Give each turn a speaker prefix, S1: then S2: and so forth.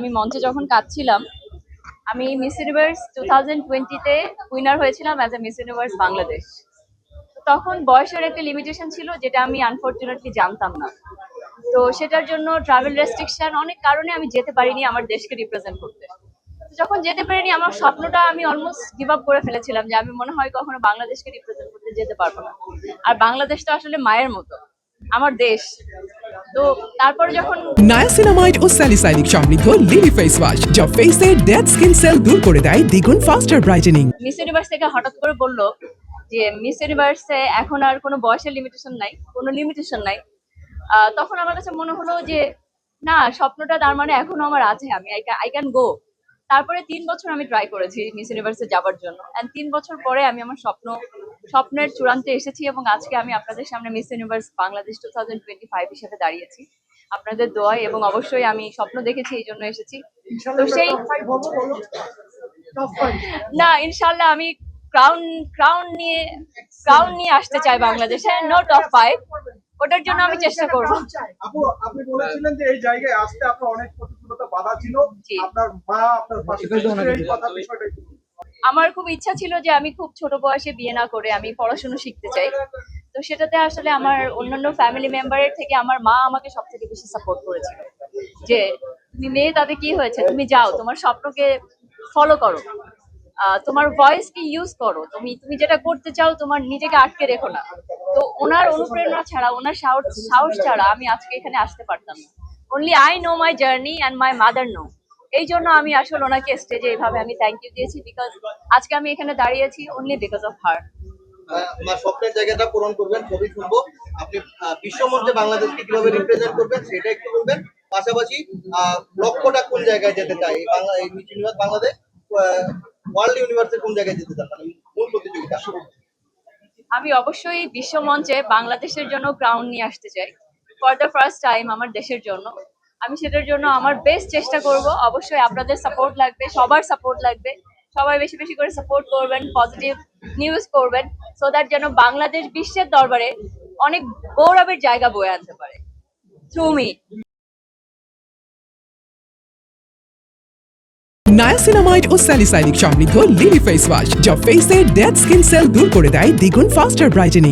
S1: আমি মঞ্চে যখন কাঁদছিলাম, আমি মিস ইউনিভার্স টু থাউজেন্ড টোয়েন্টিতে উইনার হয়েছিলাম as a miss universe Bangladesh তখন বয়সের একটা লিমিটেশন ছিল যেটা আমি আনফর্চুনেটলি জানতাম না। তো সেটার জন্য ট্রাভেল রেস্ট্রিকশন অনেক কারণে আমি যেতে পারিনি আমার দেশকে রিপ্রেজেন্ট করতে। যখন যেতে পারিনি, আমার স্বপ্নটা আমি অলমোস্ট গিভ আপ করে ফেলেছিলাম যে আমি মনে হয় কখনো বাংলাদেশকে রিপ্রেজেন্ট করতে যেতে পারব না। আর বাংলাদেশ তো আসলে মায়ের মতো, আমার দেশ। তো তারপর যখন
S2: নায়াসিনামাইড ও সমৃদ্ধ লিলি ফেস ওয়াশ যা ফেসের ডেড স্কিন সেল দূর করে দেয় দ্বিগুণ ফাস্টার ব্রাইটেনিং
S1: মিস ইউনিভার্স থেকে হঠাৎ করে বলল যে মিস ইউনিভার্সে এখন আর কোনো বয়সের লিমিটেশন নাই কোনো লিমিটেশন নাই। তখন আমার কাছে মনে হলো যে না স্বপ্নটা তার মানে এখনও আমার আছে আমি আই ক্যান গো তারপরে তিন বছর আমি ট্রাই করেছি মিস ইউনিভার্সে যাওয়ার জন্য। অ্যান্ড তিন বছর পরে আমি আমার স্বপ্ন স্বপ্নের চূড়ান্তে এসেছি এবং আজকে আমি আপনাদের সামনে miss universe Bangladesh two thousand twenty five হিসেবে দাঁড়িয়েছি। আপনাদের দোয়ায় এবং অবশ্যই আমি স্বপ্ন দেখেছি এই জন্য এসেছি। তো সেই না ইনশাল্লাহ আমি ক্রাউন ক্রাউন নিয়ে ক্রাউন নিয়ে আসতে চাই বাংলাদেশে। নো টপ ফাইভ ওটার জন্য আমি চেষ্টা করব।
S3: আপু আপনি বলেছিলেন যে এই জায়গায় আসতে আপনার অনেক প্রতিকূলতা বাধা ছিল। আপনার মা আপনার পাশে কথা বিষয়টা।
S1: আমার খুব ইচ্ছা ছিল যে আমি খুব ছোট বয়সে বিয়ে না করে আমি পড়াশোনা শিখতে চাই। তো সেটাতে আসলে আমার অন্যান্য ফ্যামিলি মেম্বারের থেকে আমার মা আমাকে সব থেকে বেশি সাপোর্ট করেছিল। যে, তুমি মেয়ে, তাতে কি হয়েছে? তুমি যাও, তোমার স্বপ্নকে ফলো করো। তোমার ভয়েস কি ইউজ করো। তুমি তুমি যেটা করতে চাও, তোমার নিজেকে আটকে রেখো না। তো ওনার অনুপ্রেরণা ছাড়া, ওনার সাহস সাহস ছাড়া আমি আজকে এখানে আসতে পারতাম না। Only I know my journey and my mother know এই জন্য আমি আসলে ওনাকে স্টেজে এইভাবে আমি থ্যাংক ইউ দিয়েছি বিকজ আজকে আমি এখানে দাঁড়িয়েছি অনলি বিকজ অফ হার
S4: স্বপ্নের জায়গাটা পূরণ করবেন শুনব আপনি আহ, বিশ্বমঞ্চে বাংলাদেশকে কীভাবে রিপ্রেজেন্ট করবেন সেটা একটু বলবেন। পাশাপাশি আহ, লক্ষ্যটা কোন জায়গায় যেতে চাই? এই বাংলা এই মিস ইউনিভার্স বাংলাদেশ ওয়ার্ল্ড ইউনিভার্সে কোন জায়গায় যেতে চান? মানে মূল প্রতিযোগিতা।
S1: আমি অবশ্যই বিশ্বমঞ্চে বাংলাদেশের জন্য ক্রাউন নিয়ে আসতে চাই। ফর দ্য ফার্স্ট টাইম আমার দেশের জন্য। আমি সেটার জন্য আমার বেস্ট চেষ্টা করব। অবশ্যই আপনাদের সাপোর্ট লাগবে, সবার সাপোর্ট লাগবে। সবাই বেশি বেশি করে সাপোর্ট করবেন পজিটিভ নিউজ করবেন সো দ্যাট যেন বাংলাদেশ বিশ্বের দরবারে অনেক গৌরবের জায়গা বয়ে আনতে পারে। থ্রু মি
S2: নায়াসিনামাইড ও স্যালিসাইলিক সমৃদ্ধ লিলি ফেস ওয়াশ যা ফেসের ডেড স্কিন সেল দূর করে দেয় দ্বিগুণ ফাস্টার ব্রাইটেনিং